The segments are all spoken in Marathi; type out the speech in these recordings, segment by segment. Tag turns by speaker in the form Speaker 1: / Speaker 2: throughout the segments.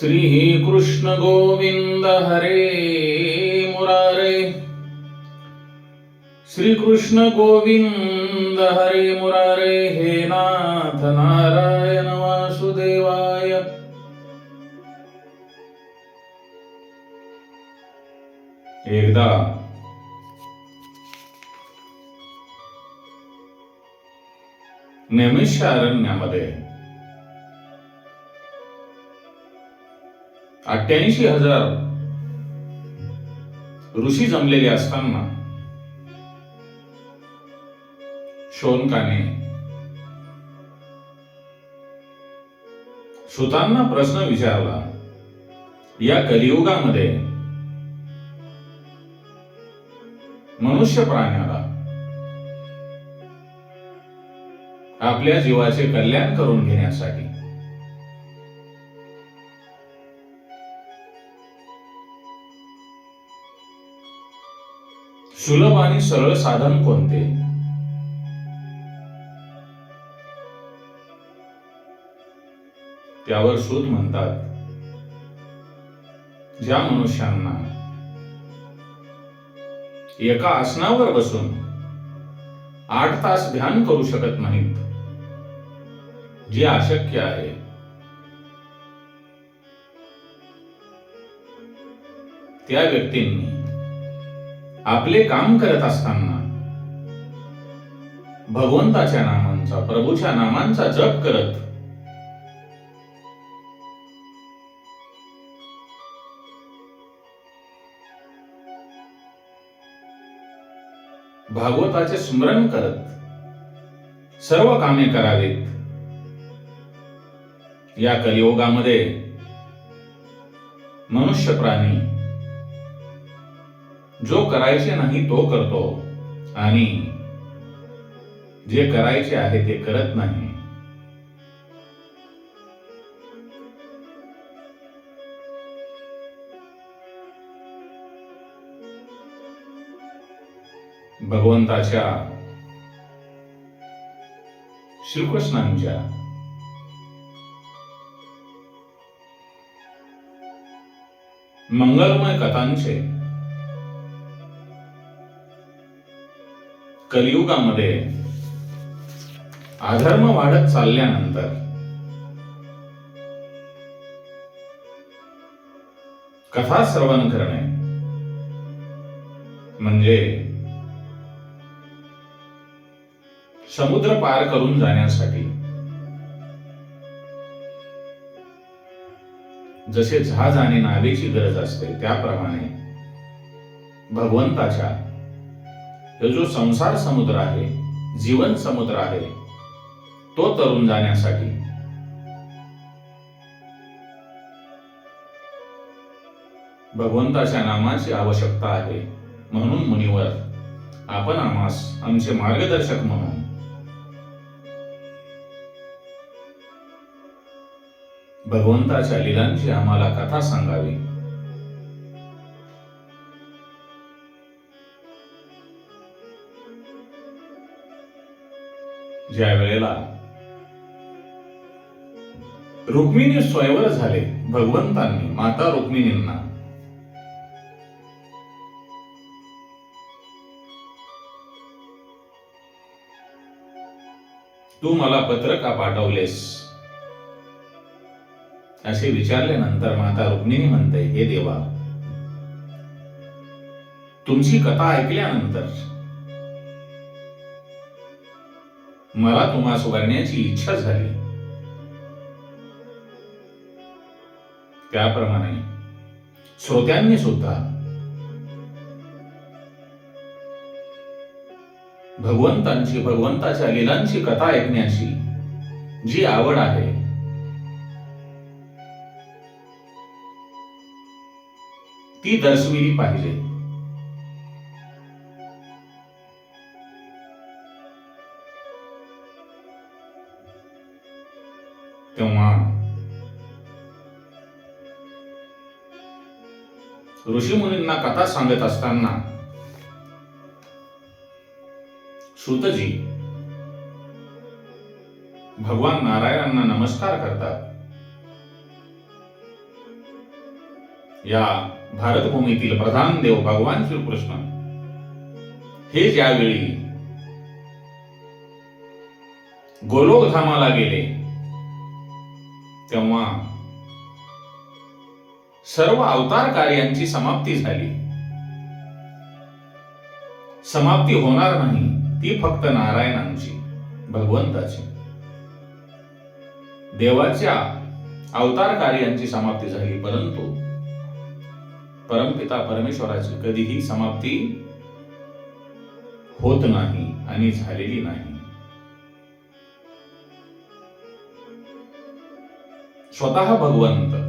Speaker 1: श्री कृष्ण गोविंद हरे मुरारे। श्री कृष्ण गोविंद हरे मुरारे हे नाथ नारायण वासुदेवाय। एकदा नैमिष्य अठ्ठ्याऐंशी हजार ऋषी जमलेले असताना शोनकाने सुतांना प्रश्न विचारला या कलियुगामध्ये मनुष्य प्राण्याला आपल्या जीवाचे कल्याण करून घेण्यासाठी सुलभ आणि सरळ साधन कोणते? त्यावर सूत म्हणतात ज्या मनुष्यांना एका आसनावर बसून आठ तास ध्यान करू शकत नाहीत जे अशक्य आहे त्या व्यक्तींनी आपले काम करत असताना. भगवंताच्या नामांचा प्रभूच्या नामांचा जप करत. भागवताचे स्मरण करत. सर्व कामे करावीत. या कलियोगामध्ये मनुष्य प्राणी जो करायचे नाही तो करतो. आणि जे करायचे आहे ते करत नाही. भगवंताच्या श्रीकृष्णांच्या मंगलमय कथांचे कलियुगामध्ये अधर्म वाढत चालल्यानंतर कथा श्रवण करणे म्हणजे समुद्र पार करून जाण्यासाठी जसे जहाज आणि नावेची गरज असते त्याप्रमाणे भगवंताच्या हे जो संसार समुद्र आहे जीवन समुद्र आहे तो तरुण जाण्यासाठी. भगवंताच्या नामाची आवश्यकता आहे म्हणून मुनिवर आपण आम्हास आमचे मार्गदर्शक म्हणून. भगवंताच्या लिलांची आम्हाला कथा सांगावी. ज्या वेळेला रुक्मिणी स्वयंवर झाले भगवंतांनी माता रुक्मिणींना. तू मला पत्र का पाठवलेस? असे विचारल्यानंतर माता रुक्मिणी म्हणते हे देवा तुमची कथा ऐकल्यानंतर मला तुम्हास वर्ण्याची इच्छा झाली. त्याप्रमाणे श्रोत्यांनी सुद्धा भगवंतांची भगवंताच्या लिलांची कथा ऐकण्याची जी आवड आहे ती दर्शविली पाहिजे. ऋषी मुनींना कथा सांगत असताना श्रुतजी भगवान नारायणांना नमस्कार करतात. या भारतभूमीतील प्रधान देव भगवान श्रीकृष्ण हे ज्यावेळी गोलोकधामाला गेले तेव्हा सर्व अवतार कार्यांची समाप्ती झाली. समाप्ती होणार नाही ती फक्त नारायणांची भगवंताची. देवाच्या अवतार कार्यांची समाप्ती झाली परंतु परमपिता परमेश्वराची कधीही समाप्ती होत नाही आणि झालेली नाही. स्वतः भगवंत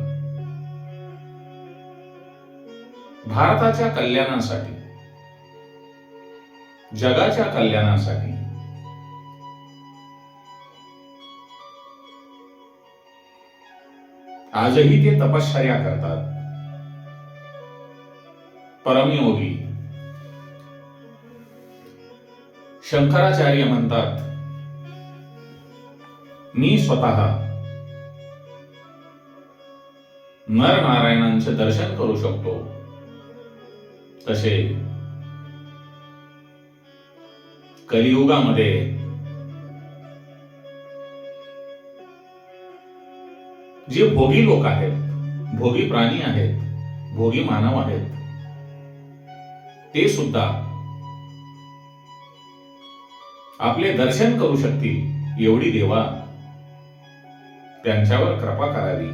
Speaker 1: भारताच्या कल्याणासाठी जगाच्या कल्याणासाठी आजही ते तपश्चर्या करतात. परमयोगी शंकराचार्य म्हणतात मी स्वतः नर नारायणांचे दर्शन करू शकतो. तसे कलियुगामध्ये जे भोगी लोक आहेत भोगी प्राणी आहेत भोगी मानव आहेत ते सुद्धा आपले दर्शन करू शकतील एवढी देवा त्यांच्यावर कृपा करावी.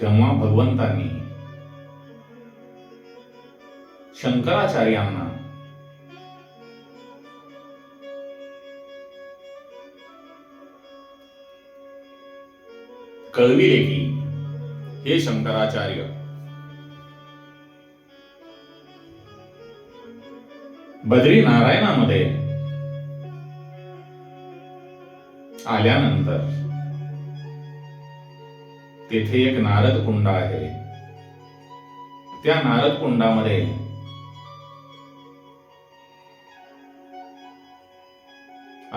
Speaker 1: तेव्हा भगवंतांनी शंकराचार्यांना कळविले की हे शंकराचार्य। बद्री नारायणामध्ये आल्यानंतर, तेथे एक नारद कुंड आहे. त्या नारद कुंडामध्ये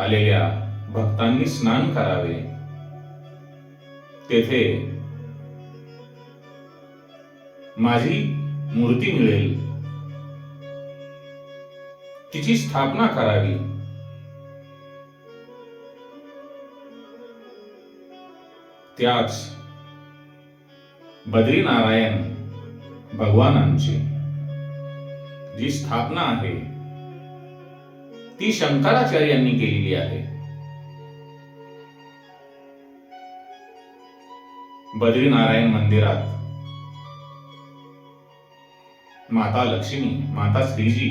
Speaker 1: आलेल्या भक्तांनी स्नान करावे. तेथे माझी मूर्ती मिळेल. तिची स्थापना करावी. त्याच बद्रीनारायण भगवानांची जी स्थापना आहे. ती शंकराचार्यांनी केलेली आहे. बद्रीनारायण मंदिरात माता लक्ष्मी माता श्रीजी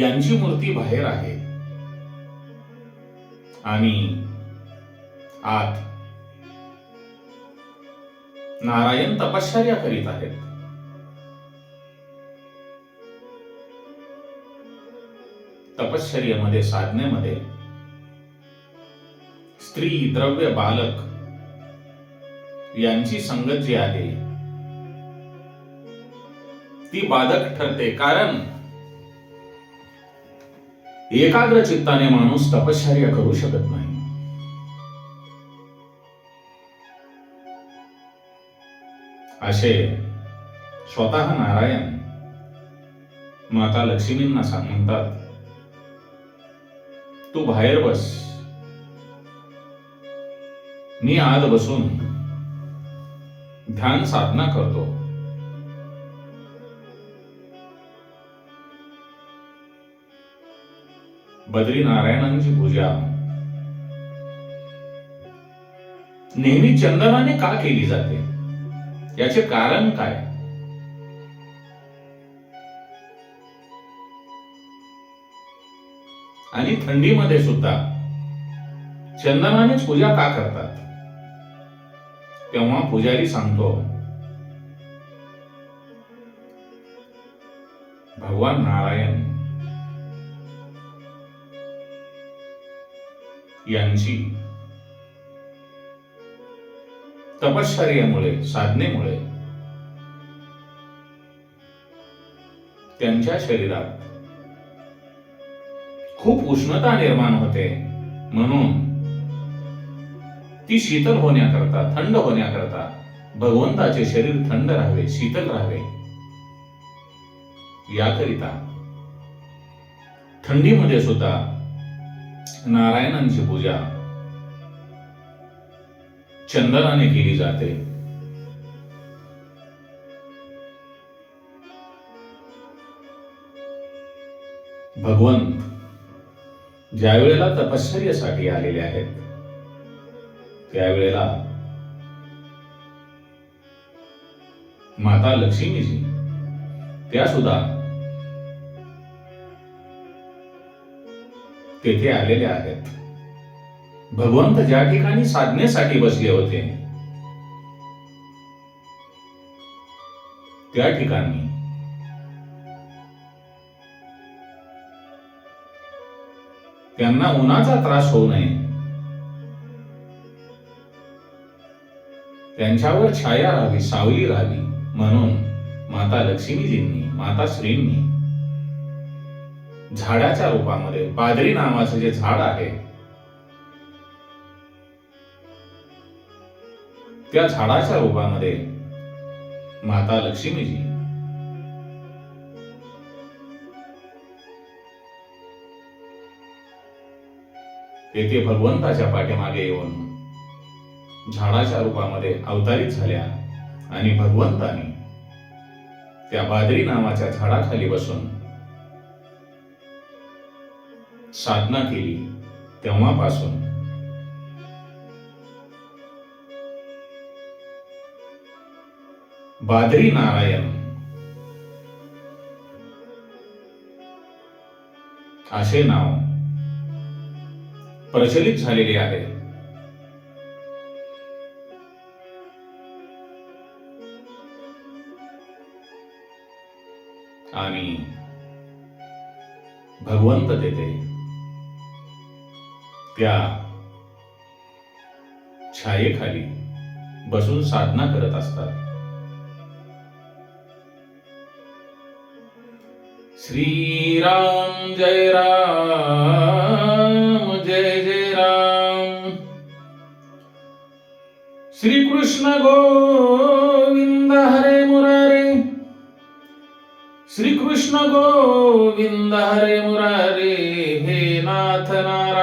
Speaker 1: यांची मूर्ती बाहेर आहे. आणि आत नारायण तपश्चर्या करीत आहेत. तपश्चर्येमध्ये साधनेमध्ये स्त्री द्रव्य बालक यांची संगत जी आहे ती बाधक ठरते. कारण एकाग्र चित्ताने माणूस तपश्चर्या करू शकत नाही. असे स्वतः नारायण माता लक्ष्मींना सांगतात तू बाहेर बस. मी आत बसून ध्यान साधना करतो. बद्रीनारायणांची पूजा. नेहमी चंदनाने का केली जाते? याचे कारण काय? आणि थंडीमध्ये सुद्धा. चंदनानेच पूजा का करतात? तेव्हा पुजारी सांगतो भगवान नारायण यांची तपश्चर्यामुळे साधनेमुळे त्यांच्या शरीरात खूप उष्णता निर्माण होते. म्हणून ती शीतल होण्याकरता थंड होण्याकरता भगवंताचे शरीर थंड राहावे शीतल राहावे. याकरिता थंडीमध्ये सुद्धा नारायणांची पूजा चंदनाने केली जाते. भगवंत ज्या वेळेला तपश्चर्यासाठी आलेले आहेत त्यावेळेला माता लक्ष्मीजी त्या सुद्धा तेथे आलेल्या आहेत. भगवंत ज्या ठिकाणी साधनेसाठी बसले होते त्या ठिकाणी त्यांना उन्हाचा त्रास होऊ नये. त्यांच्यावर छाया राहावी सावली राहावी. म्हणून माता लक्ष्मीजींनी माता श्रींनी झाडाच्या रूपामध्ये पादरी नावाचं जे झाड आहे त्या झाडाच्या रूपामध्ये माता लक्ष्मीजी तेथे भगवंताच्या पाठीमागे येऊन झाडाच्या रूपामध्ये अवतारित झाल्या आणि भगवंतानी त्या बादरी नावाच्या झाडाखाली बसून साधना केली. तेव्हापासून बादरी नारायण असे नाव प्रचलित झालेली आहे. आणि भगवंत तेथे त्या छायेखाली बसून साधना करत असतात. श्रीराम जय राम. श्रीकृष्ण गोविंद हरे मुरारे श्रीकृष्ण गोविंद हरे मुरारे हे नाथ नारायण